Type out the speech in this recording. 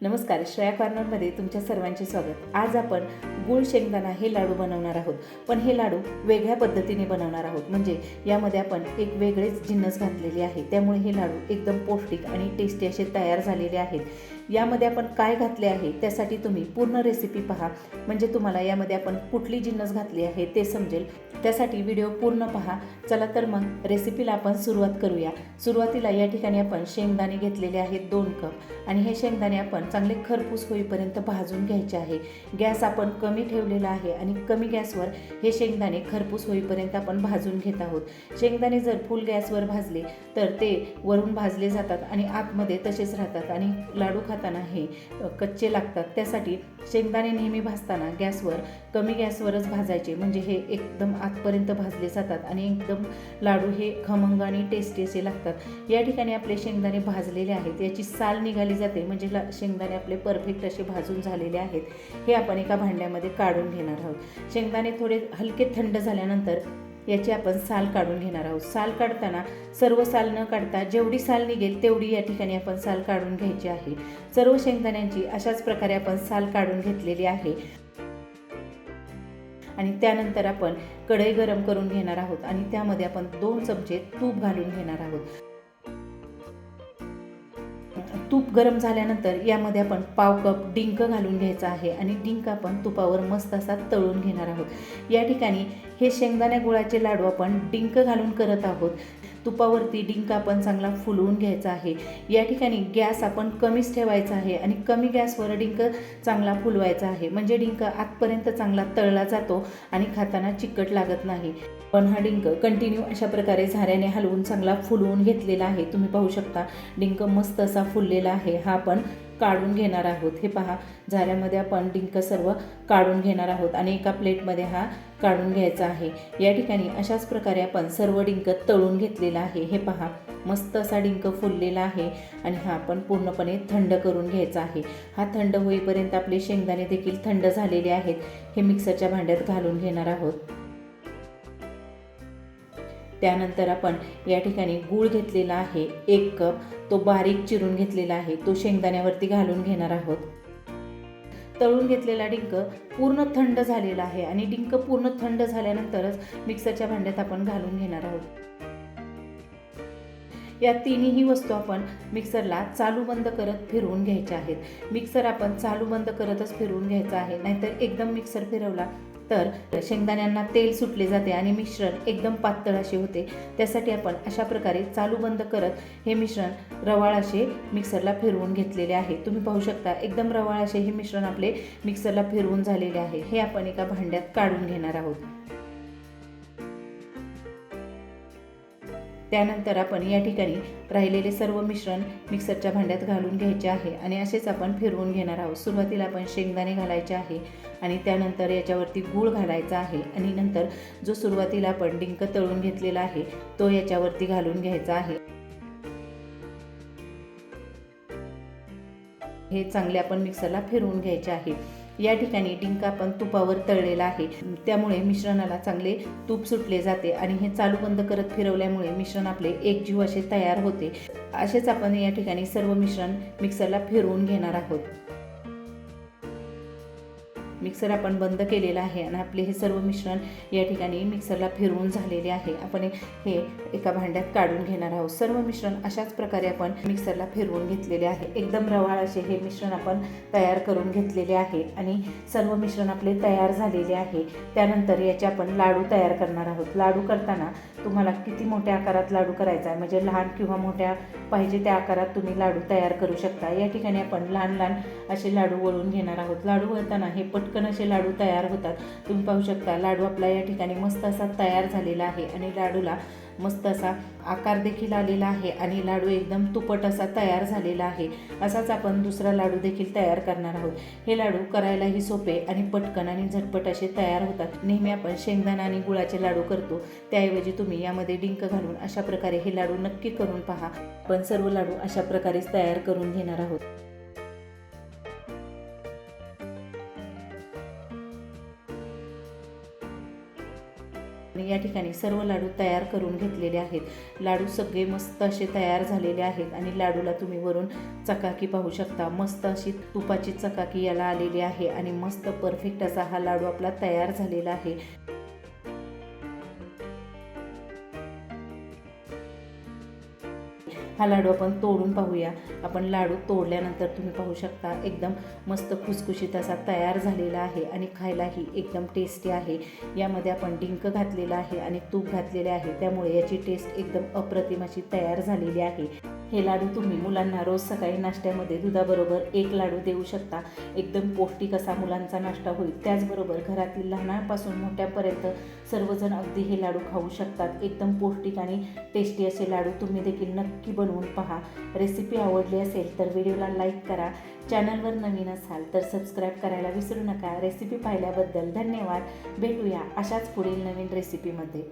नमस्कार श्रेया कॉर्नरमध्ये तुमच्या सर्वांचे स्वागत. आज आपण गुळ शेंगदाणा हे लाडू बनवणार आहोत. पण हे लाडू वेगळ्या पद्धतीने बनवणार आहोत. म्हणजे यामध्ये आपण एक वेगळेच जिन्नस घातलेली आहे. त्यामुळे हे लाडू एकदम पौष्टिक आणि टेस्टी असे तयार झालेले आहेत. यामध्ये आपण काय घातले आहे त्यासाठी तुम्ही पूर्ण रेसिपी पहा. म्हणजे तुम्हाला यामध्ये आपण कुठली जिन्नस घातली आहे ते समजेल. त्यासाठी व्हिडिओ पूर्ण पहा. चला तर मग रेसिपीला आपण सुरुवात करूया. सुरुवातीला या ठिकाणी आपण शेंगदाणे घेतलेले आहेत दोन कप. आणि हे शेंगदाणे आपण चांगले खरपूस होईपर्यंत भाजून घ्यायचे आहे. गॅस आपण कमी ठेवलेला आहे आणि कमी गॅसवर हे शेंगदाणे खरपूस होईपर्यंत आपण भाजून घेत आहोत. शेंगदाणे जर फुल गॅसवर भाजले तर ते वरून भाजले जातात आणि आतमध्ये तसेच राहतात आणि लाडू खात खाताना हे कच्चे लागतात. त्यासाठी शेंगदाणे नेहमी भाजताना गॅसवर कमी गॅसवरच भाजायचे. म्हणजे हे एकदम आतपर्यंत भाजले जातात आणि एकदम लाडू हे खमंग आणि टेस्टी असे लागतात. या ठिकाणी आपले शेंगदाणे भाजलेले आहेत. याची साल निघाली जाते. म्हणजे ला शेंगदाणे आपले परफेक्ट असे भाजून झालेले आहेत. हे आपण एका भांड्यामध्ये काढून घेणार आहोत. शेंगदाणे थोडे हलके थंड झाल्यानंतर याची आपण साल काढून घेणार आहोत. साल काढताना सर्व साल न काढता जेवढी साल निघेल तेवढी या ठिकाणी आपण साल काढून घ्यायची आहे. सर्व शेंगदाण्यांची अशाच प्रकारे आपण साल काढून घेतलेली आहे. आणि त्यानंतर आपण कढई गरम करून घेणार आहोत आणि त्यामध्ये आपण दोन चमचे तूप घालून घेणार आहोत. तूप गरम झाल्यानंतर यामध्ये आपण पाव कप डिंक घालून घ्यायचा आहे आणि डिंक आपण तुपावर मस्त असा तळून घेणार आहोत. या ठिकाणी हे शेंगदाण्या गुळाचे लाडू आपण डिंक घालून करत आहोत. तुपावरती डिंक आपण चांगला फुलवून घ्यायचा आहे. या ठिकाणी गॅस आपण कमीच ठेवायचा आहे आणि कमी गॅसवर डिंक चांगला फुलवायचा आहे. म्हणजे डिंक आतपर्यंत चांगला तळला जातो आणि खाताना चिकट लागत नाही. पण हा डिंक कंटिन्यू अशा प्रकारे झाऱ्याने हलवून चांगला फुलवून घेतलेला आहे. तुम्ही पाहू शकता डिंक मस्त असा फुललेला आहे. हा आपण काढून घेणार आहोत. हे पहा झाऱ्यामध्ये आपण डिंक सर्व काढून घेणार आहोत आणि एका प्लेटमध्ये हा काढून घ्यायचा आहे. या ठिकाणी अशाच प्रकारे आपण सर्व डिंक तळून घेतलेला आहे. हे पहा मस्त असा डिंक फुललेला आहे आणि हा आपण पूर्णपणे थंड करून घ्यायचा आहे. हा थंड होईपर्यंत आपले शेंगदाणे देखील थंड झालेले आहेत. हे मिक्सरच्या भांड्यात घालून घेणार आहोत. त्यानंतर आपण या ठिकाणी गूळ घेतलेला आहे एक कप. तो बारीक चिरून घेतलेला आहे. तो शेंगदाण्यावरती घालून घेणार आहोत. तळून घेतलेला डिंक पूर्ण थंड झालेला आहे आणि डिंक पूर्ण थंड झाल्यानंतरच मिक्सरच्या भांड्यात आपण घालून घेणार आहोत. या तिन्ही वस्तू आपण मिक्सरला चालू बंद करत फिरवून घ्यायच्या आहेत. मिक्सर आपण चालू बंद करतच फिरवून घ्यायचा आहे. नाहीतर एकदम मिक्सर फिरवला तर शेंगदाण्यांना तेल सुटले जाते आणि मिश्रण एकदम पातळ असे होते. त्यासाठी आपण अशा प्रकारे चालू बंद करत हे मिश्रण रवाळ असे मिक्सरला फिरवून घेतलेले आहे. तुम्ही पाहू शकता एकदम रवाळ असे हे मिश्रण आपले मिक्सरला फिरवून झालेले आहे. हे आपण एका भांड्यात काढून घेणार आहोत. त्यानंतर आपण या ठिकाणी राहिलेले सर्व मिश्रण मिक्सरच्या भांड्यात घालून घ्यायचे आहे आणि असेच आपण फिरवून घेणार आहोत. सुरुवातीला आपण शेंगदाणे घालायचे आहे आणि त्यानंतर याच्यावरती गूळ घालायचा आहे आणि नंतर जो सुरुवातीला आपण डिंक तळून घेतलेला आहे तो याच्यावरती घालून घ्यायचा आहे. हे चांगले आपण मिक्सरला फिरवून घ्यायचे आहे. या ठिकाणी डिंका पण तुपावर तळलेला आहे. त्यामुळे मिश्रणाला चांगले तूप सुटले जाते आणि हे चालू बंद करत फिरवल्यामुळे मिश्रण आपले एकजीव असे तयार होते. असेच आपण या ठिकाणी सर्व मिश्रण मिक्सरला फिरवून घेणार आहोत. मिक्सर आपण बंद केलेला आहे आणि आपले हे सर्व मिश्रण या ठिकाणी मिक्सरला फिरवून झालेले आहे. आपण हे एका भांड्यात काढून घेणार आहोत. सर्व मिश्रण अशाच प्रकारे आपण मिक्सरला फिरवून घेतलेले आहे. एकदम रवाळ असे हे मिश्रण आपण तयार करून घेतलेले आहे आणि सर्व मिश्रण आपले तयार झालेले आहे. त्यानंतर याचे आपण लाडू तयार करणार आहोत. लाडू करताना तुम्हाला किती मोठ्या आकारात लाडू करायचा आहे? म्हणजे लहान किंवा मोठ्या पाहिजे त्या आकारात तुम्ही लाडू तयार करू शकता. या ठिकाणी आपण लहान लहान असे लाडू वळून घेणार आहोत. लाडू वळताना हे पट पटकन असे लाडू तयार होतात. तुम्ही पाहू शकता लाडू आपला या ठिकाणी मस्त असा तयार झालेला आहे आणि लाडूला मस्त असा आकार देखील आलेला आहे आणि लाडू एकदम तुपट असा तयार झालेला आहे. असाच आपण दुसरा लाडू देखील तयार करणार आहोत. हे लाडू करायलाही सोपे आणि पटकन आणि झटपट असे तयार होतात. नेहमी आपण शेंगदाणा आणि गुळाचे लाडू करतो. त्याऐवजी तुम्ही यामध्ये डिंक घालून अशा प्रकारे हे लाडू नक्की करून पहा. आपण सर्व लाडू अशा प्रकारेच तयार करून घेणार आहोत. या ठिकाणी सर्व लाडू तयार करून घेतलेले आहेत. लाडू सगळे मस्त असे तयार झालेले आहेत आणि लाडूला तुम्ही वरून चकाकी पाहू शकता. मस्त अशी तुपाची चकाकी याला आलेली आहे आणि मस्त परफेक्ट असा हा लाडू आपला तयार झालेला आहे. हा लाडू आपण तोडून पाहूया. आपण लाडू तोडल्यानंतर तुम्ही पाहू शकता एकदम मस्त खुसखुशीत असा तयार झालेला आहे आणि खायलाही एकदम टेस्टी आहे. यामध्ये आपण डिंक घातलेला आहे आणि तूप घातलेले आहे. त्यामुळे याची टेस्ट एकदम अप्रतिम अशी तयार झालेली आहे. हे लाडू तुम्ही मुलांना रोज सकाळी नाश्त्यामध्ये दुधाबरोबर एक लाडू देऊ शकता. एकदम पौष्टिक असा मुलांचा नाश्ता होईल. त्याचबरोबर घरातील लहानापासून मोठ्यापर्यंत सर्वजण अगदी हे लाडू खाऊ शकतात. एकदम पौष्टिक आणि टेस्टी असे लाडू तुम्ही देखील नक्की बनवून पहा. रेसिपी आवडली असेल तर व्हिडिओला लाईक करा. चॅनलवर नवीन असाल तर सबस्क्राईब करायला विसरू नका. रेसिपी पाहिल्याबद्दल धन्यवाद. भेटूया अशाच पुढील नवीन रेसिपीमध्ये